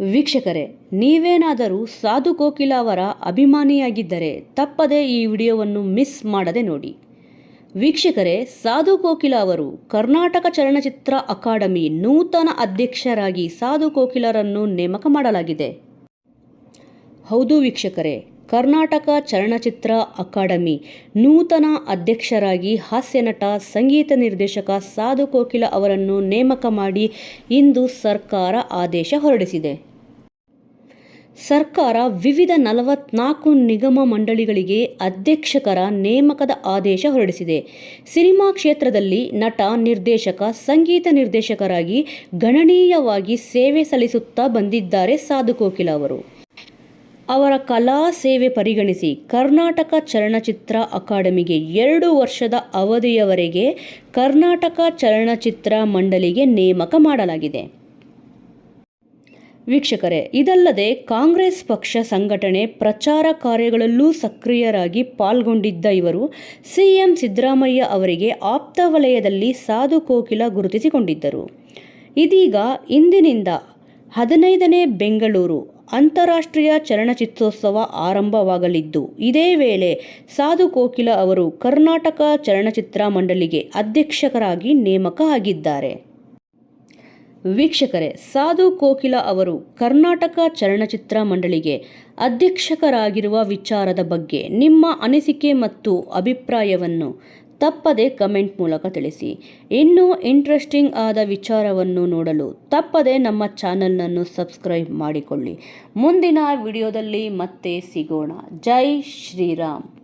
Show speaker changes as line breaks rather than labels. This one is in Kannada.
ವೀಕ್ಷಕರೇ, ನೀವೇನಾದರೂ ಸಾಧು ಕೋಕಿಲ ಅವರ ಅಭಿಮಾನಿಯಾಗಿದ್ದರೆ ತಪ್ಪದೇ ಈ ವಿಡಿಯೋವನ್ನು ಮಿಸ್ ಮಾಡದೆ ನೋಡಿ. ವೀಕ್ಷಕರೇ, ಸಾಧು ಕೋಕಿಲ ಅವರು ಕರ್ನಾಟಕ ಚಲನಚಿತ್ರ ಅಕಾಡೆಮಿ ನೂತನ ಅಧ್ಯಕ್ಷರಾಗಿ ಸಾಧು ಕೋಕಿಲರನ್ನು ನೇಮಕ ಮಾಡಲಾಗಿದೆ. ಹೌದು ವೀಕ್ಷಕರೇ, ಕರ್ನಾಟಕ ಚಲನಚಿತ್ರ ಅಕಾಡೆಮಿ ನೂತನ ಅಧ್ಯಕ್ಷರಾಗಿ ಹಾಸ್ಯನಟ ಸಂಗೀತ ನಿರ್ದೇಶಕ ಸಾಧು ಕೋಕಿಲ ಅವರನ್ನು ನೇಮಕ ಮಾಡಿ ಇಂದು ಸರ್ಕಾರ ಆದೇಶ ಹೊರಡಿಸಿದೆ. ಸರ್ಕಾರ ವಿವಿಧ ನಲವತ್ನಾಲ್ಕು ನಿಗಮ ಮಂಡಳಿಗಳಿಗೆ ಅಧ್ಯಕ್ಷಕರ ನೇಮಕದ ಆದೇಶ ಹೊರಡಿಸಿದೆ. ಸಿನಿಮಾ ಕ್ಷೇತ್ರದಲ್ಲಿ ನಟ, ನಿರ್ದೇಶಕ, ಸಂಗೀತ ನಿರ್ದೇಶಕರಾಗಿ ಗಣನೀಯವಾಗಿ ಸೇವೆ ಸಲ್ಲಿಸುತ್ತಾ ಬಂದಿದ್ದಾರೆ ಸಾಧು ಕೋಕಿಲ ಅವರು. ಅವರ ಕಲಾ ಸೇವೆ ಪರಿಗಣಿಸಿ ಕರ್ನಾಟಕ ಚಲನಚಿತ್ರ ಅಕಾಡೆಮಿಗೆ ಎರಡು ವರ್ಷದ ಅವಧಿಯವರೆಗೆ ಕರ್ನಾಟಕ ಚಲನಚಿತ್ರ ಮಂಡಳಿಗೆ ನೇಮಕ ಮಾಡಲಾಗಿದೆ. ವೀಕ್ಷಕರೇ, ಇದಲ್ಲದೆ ಕಾಂಗ್ರೆಸ್ ಪಕ್ಷ ಸಂಘಟನೆ ಪ್ರಚಾರ ಕಾರ್ಯಗಳಲ್ಲೂ ಸಕ್ರಿಯರಾಗಿ ಪಾಲ್ಗೊಂಡಿದ್ದ ಇವರು ಸಿಎಂ ಸಿದ್ದರಾಮಯ್ಯ ಅವರಿಗೆ ಆಪ್ತ ವಲಯದಲ್ಲಿ ಸಾಧು ಕೋಕಿಲ ಗುರುತಿಸಿಕೊಂಡಿದ್ದರು. ಇದೀಗ ಇಂದಿನಿಂದ ಹದಿನೈದನೇ ಬೆಂಗಳೂರು ಅಂತಾರಾಷ್ಟ್ರೀಯ ಚಲನಚಿತ್ರೋತ್ಸವ ಆರಂಭವಾಗಲಿದ್ದು, ಇದೇ ವೇಳೆ ಸಾಧು ಕೋಕಿಲ ಅವರು ಕರ್ನಾಟಕ ಚಲನಚಿತ್ರ ಮಂಡಳಿಗೆ ಅಧ್ಯಕ್ಷರಾಗಿ ನೇಮಕ ಆಗಿದ್ದಾರೆ ವೀಕ್ಷಕರೇ, ಸಾಧು ಕೋಕಿಲ ಅವರು ಕರ್ನಾಟಕ ಚಲನಚಿತ್ರ ಮಂಡಳಿಗೆ ಅಧ್ಯಕ್ಷಕರಾಗಿರುವ ವಿಚಾರದ ಬಗ್ಗೆ ನಿಮ್ಮ ಅನಿಸಿಕೆ ಮತ್ತು ಅಭಿಪ್ರಾಯವನ್ನು ತಪ್ಪದೆ ಕಮೆಂಟ್ ಮೂಲಕ ತಿಳಿಸಿ. ಇನ್ನೂ ಇಂಟ್ರೆಸ್ಟಿಂಗ್ ಆದ ವಿಚಾರವನ್ನು ನೋಡಲು ತಪ್ಪದೆ ನಮ್ಮ ಚಾನಲ್ನನ್ನು ಸಬ್ಸ್ಕ್ರೈಬ್ ಮಾಡಿಕೊಳ್ಳಿ. ಮುಂದಿನ ವಿಡಿಯೋದಲ್ಲಿ ಮತ್ತೆ ಸಿಗೋಣ. ಜೈ ಶ್ರೀರಾಮ್.